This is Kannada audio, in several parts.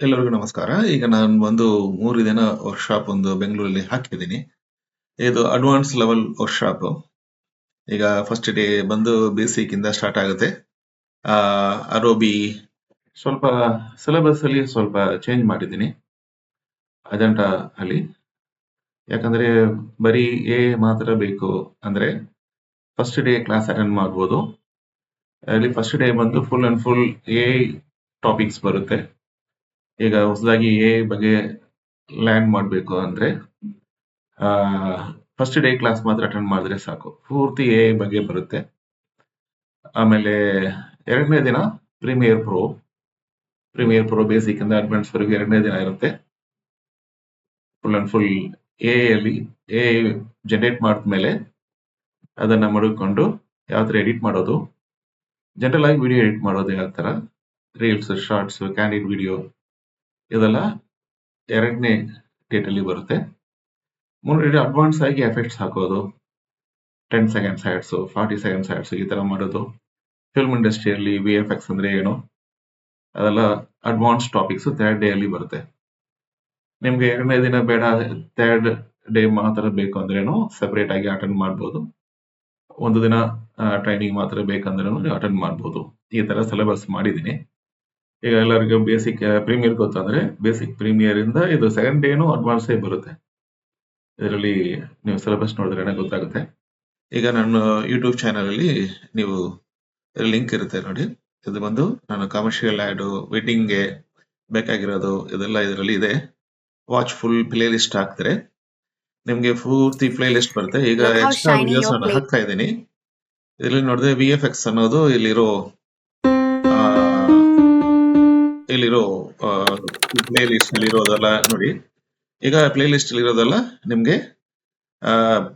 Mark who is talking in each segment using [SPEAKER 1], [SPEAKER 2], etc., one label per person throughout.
[SPEAKER 1] ಎಲ್ಲರಿಗೂ ನಮಸ್ಕಾರ. ಈಗ ನಾನು ಒಂದು ಮೂರು ದಿನ ವರ್ಕ್‌ಶಾಪ್ ಒಂದು ಬೆಂಗಳೂರಲ್ಲಿ ಹಾಕಿದ್ದೀನಿ. ಇದು ಅಡ್ವಾನ್ಸ್ ಲೆವೆಲ್ ವರ್ಕ್‌ಶಾಪ್. ಈಗ ಫಸ್ಟ್ ಡೇ ಬಂದು ಬೇಸಿಕ್ ಇಂದ ಸ್ಟಾರ್ಟ್ ಆಗುತ್ತೆ. ಆ ಅಡೋಬಿ ಸ್ವಲ್ಪ ಸಿಲೆಬಸ್ ಅಲ್ಲಿ ಸ್ವಲ್ಪ ಚೇಂಜ್ ಮಾಡಿದ್ದೀನಿ. ಅಜೆಂಟ ಅಲ್ಲಿ. ಯಾಕಂದ್ರೆ ಬರೀ ಎ ಮಾತ್ರ ಬೇಕು ಅಂದ್ರೆ ಫಸ್ಟ್ ಡೇ ಕ್ಲಾಸ್ ಅಟೆಂಡ್ ಮಾಡ್ಬೋದು. ಅಲ್ಲಿ ಫಸ್ಟ್ ಡೇ ಬಂದು full and full A topics ಬರುತ್ತೆ. ಈಗ ಹೊಸದಾಗಿ ಎ ಬಗ್ಗೆ ಲ್ಯಾಂಡ್ ಮಾಡಬೇಕು ಅಂದ್ರೆ ಫಸ್ಟ್ ಡೇ ಕ್ಲಾಸ್ ಮಾತ್ರ ಅಟೆಂಡ್ ಮಾಡಿದ್ರೆ ಸಾಕು. ಪೂರ್ತಿ ಎ ಬಗ್ಗೆ ಬರುತ್ತೆ. ಆಮೇಲೆ ಎರಡನೇ ದಿನ premiere pro. Premiere pro basic ಇಂದ ಅಡ್ವಾನ್ಸ್ ವರೆಗೂ ಎರಡನೇ ದಿನ ಇರುತ್ತೆ. ಫುಲ್ ಅಂಡ್ ಫುಲ್ ಎ ಅಲ್ಲಿ ಎ ಜನರೇಟ್ ಮಾಡಿದ್ಮೇಲೆ ಅದನ್ನ ಮಡುಕೊಂಡು ಯಾವ ಥರ ಎಡಿಟ್ ಮಾಡೋದು ಜನರಲ್ ಆಗಿ ವಿಡಿಯೋ ಎಡಿಟ್ ಮಾಡೋದು ಯಾವ ಥರ ರೀಲ್ಸ್ ಶಾರ್ಟ್ಸ್ ಕ್ಯಾಂಡಿಡ್ ವಿಡಿಯೋ ಇದೆಲ್ಲ ಎರಡನೇ ಡೇಟಲ್ಲಿ ಬರುತ್ತೆ. ಮೂರನೇ ಅಡ್ವಾನ್ಸ್ ಆಗಿ ಎಫೆಕ್ಟ್ಸ್ ಹಾಕೋದು ten seconds ads forty seconds ads ಈ ತರ ಮಾಡೋದು. ಫಿಲ್ಮ್ ಇಂಡಸ್ಟ್ರಿಯಲ್ಲಿ ವಿ ಎಫ್ ಎಕ್ಸ್ ಅಂದ್ರೆ ಏನು? ಅದೆಲ್ಲ ಅಡ್ವಾನ್ಸ್ ಟಾಪಿಕ್ಸ್ ಥರ್ಡ್ ಡೇ ಅಲ್ಲಿ ಬರುತ್ತೆ. ನಿಮಗೆ ಎರಡನೇ ದಿನ ಬೇಡ ಥರ್ಡ್ ಡೇ ಮಾತ್ರ ಬೇಕು ಅಂದ್ರೇನು ಸೆಪರೇಟ್ ಆಗಿ ಅಟೆಂಡ್ ಮಾಡ್ಬೋದು. ಒಂದು ದಿನ ಟ್ರೈನಿಂಗ್ ಮಾತ್ರ ಬೇಕಂದ್ರೂ ಅಟೆಂಡ್ ಮಾಡ್ಬೋದು. ಈ ತರ ಸಿಲೆಬಸ್ ಮಾಡಿದೀನಿ ಈಗ ಎಲ್ಲರಿಗೂ ಬೇಸಿಕ್ ಪ್ರೀಮಿಯರ್ ಗೊತ್ತಂದ್ರೆ ಬೇಸಿಕ್ ಪ್ರೀಮಿಯರ್ ಇಂದ ಇದು ಸೆಕೆಂಡ್ ಡೇನು ಅಡ್ವಾನ್ಸ್ ಬರುತ್ತೆ. ಇದರಲ್ಲಿ ನೀವು ಸಿಲೆಬಸ್ ನೋಡಿದ್ರೆ ಗೊತ್ತಾಗುತ್ತೆ. ಈಗ ನಾನು ಯೂಟ್ಯೂಬ್ ಚಾನಲ್ ಅಲ್ಲಿ ನೀವು ಲಿಂಕ್ ಇರುತ್ತೆ ನೋಡಿ. ಇದು ಬಂದು ನಾನು ಕಮರ್ಷಿಯಲ್ ಆಡ್ ವೆಡ್ಡಿಂಗ್ಗೆ ಬೇಕಾಗಿರೋದು ಇದೆಲ್ಲ ಇದರಲ್ಲಿ ಇದೆ. ವಾಚ್ ಫುಲ್ ಪ್ಲೇ ಲಿಸ್ಟ್ ಹಾಕ್ತಾರೆ ನಿಮ್ಗೆ ಪೂರ್ತಿ ಪ್ಲೇ ಲಿಸ್ಟ್ ಬರುತ್ತೆ. ಈಗ ಎಕ್ಸ್ಟ್ರಾ ವಿಡಿಯೋಸ್ ನಾನು ಹಾಕ್ತಾ ಇದ್ದೀನಿ. ಇದರಲ್ಲಿ ನೋಡಿದ್ರೆ ವಿ ಎಫ್ ಎಕ್ಸ್ ಅನ್ನೋದು ಇಲ್ಲಿರೋ ಇಲ್ಲಿರೋ ಪ್ಲೇ ಲಿಸ್ಟ್ ಅಲ್ಲಿ ಇರೋದೆಲ್ಲ ನೋಡಿ. ಈಗ ಪ್ಲೇ ಲಿಸ್ಟ್ ಅಲ್ಲಿ ಇರೋದೆಲ್ಲ ನಿಮ್ಗೆ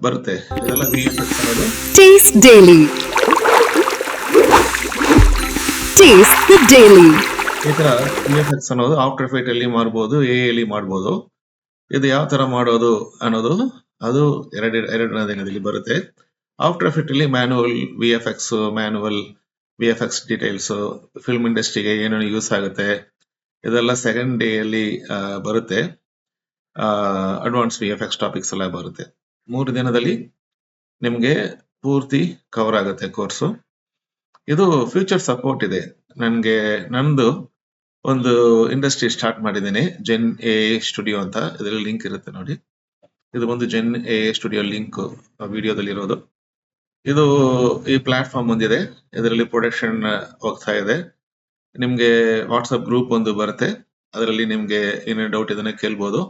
[SPEAKER 1] ಬರುತ್ತೆ. ಇದೆಲ್ಲ
[SPEAKER 2] Daily.
[SPEAKER 1] ಈ ತರ ವಿ ಎಫ್ ಎಕ್ಸ್ ಅನ್ನೋದು ಆಫ್ಟರ್ ಫೈಟ್ ಅಲ್ಲಿ ಮಾಡ್ಬೋದು ಎ ಅಲ್ಲಿ ಮಾಡ್ಬೋದು. ಇದು ಯಾವ ತರ ಮಾಡೋದು ಅನ್ನೋದು ಅದು ಎರಡು ಎರಡನೇ ದಿನದಲ್ಲಿ ಬರುತ್ತೆ. ಆಫ್ಟರ್ ಫಿಟ್ ಅಲ್ಲಿ manual V F X manual V F X details film ಇಂಡಸ್ಟ್ರಿಗೆ ಏನೇನು ಯೂಸ್ ಆಗುತ್ತೆ, ಇದೆಲ್ಲ ಸೆಕೆಂಡ್ ಡೇ ಅಲ್ಲಿ ಬರುತ್ತೆ. Advance V F X topics ಎಲ್ಲ ಬರುತ್ತೆ. ಮೂರು ದಿನದಲ್ಲಿ ನಿಮಗೆ ಪೂರ್ತಿ ಕವರ್ ಆಗುತ್ತೆ ಕೋರ್ಸು ಇದು ಫ್ಯೂಚರ್ ಸಪೋರ್ಟ್ ಇದೆ. ನನಗೆ, ನಂದು ಒಂದು ಇಂಡಸ್ಟ್ರಿ ಸ್ಟಾರ್ಟ್ ಮಾಡಿದ್ದೀನಿ ಜೆನ್ ಎ ಸ್ಟುಡಿಯೋ ಅಂತ. ಇದರಲ್ಲಿ ಲಿಂಕ್ ಇರುತ್ತೆ ನೋಡಿ. ಇದು ಒಂದು ಜೆನ್ ಎ ಸ್ಟುಡಿಯೋ ಲಿಂಕ್ ವಿಡಿಯೋದಲ್ಲಿ ಇರೋದು ಇದು ಈ ಪ್ಲಾಟ್ಫಾರ್ಮ್ ಒಂದಿದೆ. ಇದರಲ್ಲಿ ಪ್ರೊಡಕ್ಷನ್ ಹೋಗ್ತಾ ಇದೆ. ನಿಮ್ಗೆ ವಾಟ್ಸಪ್ ಗ್ರೂಪ್ ಒಂದು ಬರುತ್ತೆ. ಅದರಲ್ಲಿ ನಿಮ್ಗೆ ಏನೇ ಡೌಟ್ ಇದನ್ನ ಕೇಳ್ಬೋದು.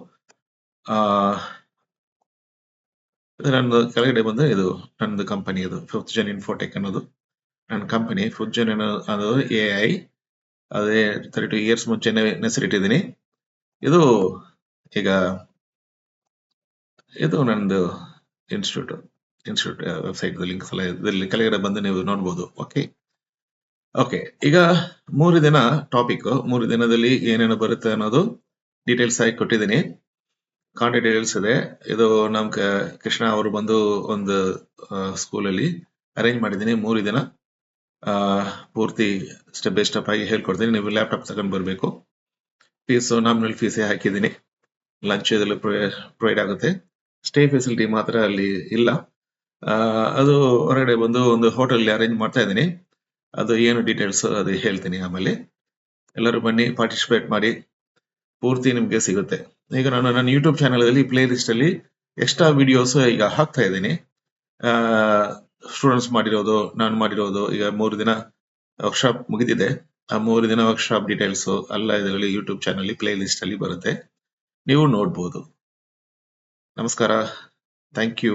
[SPEAKER 1] ನನ್ನ ಕೆಳಗಡೆ ಬಂದು ಇದು ನನ್ನದು ಕಂಪನಿ ಇದು ಫಿಫ್ತ್ ಜನ್ ಇನ್ಫೋಟೆಕ್ ಅನ್ನೋದು. ನನ್ನ ಕಂಪನಿ ಫಿಫ್ತ್ ಜನ್ ಅನ್ನೋದು ಎ ಐ ಅದೇ ತರ್ಟಿ ಟು ಇಯರ್ಸ್ ಮುಂಚೆ ಹೆಸರಿಟ್ಟಿದ್ದೀನಿ ಇದು ಈಗ, ಇದು ನಂದು ಇನ್ಸ್ಟಿಟ್ಯೂಟ್ ಇನ್ಸ್ಟಿಟ್ಯೂಟ್ ವೆಬ್ಸೈಟ್ ಲಿಂಕ್ ಇದರಲ್ಲಿ ಕೆಳಗಡೆ ಬಂದು ನೀವು ನೋಡ್ಬೋದು. ಓಕೆ ಓಕೆ ಈಗ ಮೂರು ದಿನ ಟಾಪಿಕ್ ಮೂರು ದಿನದಲ್ಲಿ ಏನೇನು ಬರುತ್ತೆ ಅನ್ನೋದು ಡೀಟೇಲ್ಸ್ ಆಗಿ ಕೊಟ್ಟಿದ್ದೀನಿ. ಕಾಂಟ್ಯಾಕ್ಟ್ ಡೀಟೇಲ್ಸ್ ಇದೆ. ಇದು ನಮ್ ಕೃಷ್ಣ ಅವರು ಬಂದು ಒಂದು ಸ್ಕೂಲಲ್ಲಿ ಅರೇಂಜ್ ಮಾಡಿದ್ದೀನಿ ಮೂರು ದಿನ. ಪೂರ್ತಿ ಸ್ಟೆಪ್ ಬೈ ಸ್ಟೆಪ್ ಆಗಿ ಹೇಳ್ಕೊಡ್ತೀನಿ. ನೀವು ಲ್ಯಾಪ್ಟಾಪ್ ತಗೊಂಡು ಬರಬೇಕು. ಫೀಸ್ ನಾಮಿನಲ್ ಫೀಸೇ ಹಾಕಿದ್ದೀನಿ. ಲಂಚ್ ಇದರಲ್ಲಿ ಪ್ರೊವೈಡ್ ಆಗುತ್ತೆ. ಸ್ಟೇ ಫೆಸಿಲಿಟಿ ಮಾತ್ರ ಅಲ್ಲಿ ಇಲ್ಲ. ಅದು ಹೊರಗಡೆ ಬಂದು ಒಂದು ಹೋಟೆಲ್ ಅರೇಂಜ್ ಮಾಡ್ತಾ ಇದ್ದೀನಿ. ಅದು ಏನು ಡೀಟೇಲ್ಸ್ ಅದು ಹೇಳ್ತೀನಿ ಆಮೇಲೆ. ಎಲ್ಲರೂ ಬನ್ನಿ ಪಾರ್ಟಿಸಿಪೇಟ್ ಮಾಡಿ. ಪೂರ್ತಿ ನಿಮಗೆ ಸಿಗುತ್ತೆ. ಈಗ ನಾನು ನನ್ನ ಯೂಟ್ಯೂಬ್ ಚಾನೆಲ್ ಅಲ್ಲಿ ಪ್ಲೇ ಲಿಸ್ಟ್ ಅಲ್ಲಿ ಎಕ್ಸ್ಟ್ರಾ ವಿಡಿಯೋಸ್ ಈಗ ಹಾಕ್ತಾ ಇದ್ದೀನಿ. ಸ್ಟೂಡೆಂಟ್ಸ್ ಮಾಡಿರೋದು, ನಾನು ಮಾಡಿರೋದು, ಈಗ ಮೂರು ದಿನ ವರ್ಕ್ಶಾಪ್ ಮುಗಿದಿದೆ. ಆ ಮೂರು ದಿನ ವರ್ಕ್ಶಾಪ್ ಡೀಟೇಲ್ಸ್ ಎಲ್ಲ ಇದರಲ್ಲಿ ಯೂಟ್ಯೂಬ್ ಚಾನಲ್ಲಿ ಪ್ಲೇ ಲಿಸ್ಟ್ ಅಲ್ಲಿ ಬರುತ್ತೆ. ನೀವು ನೋಡ್ಬೋದು. ನಮಸ್ಕಾರ. Thank you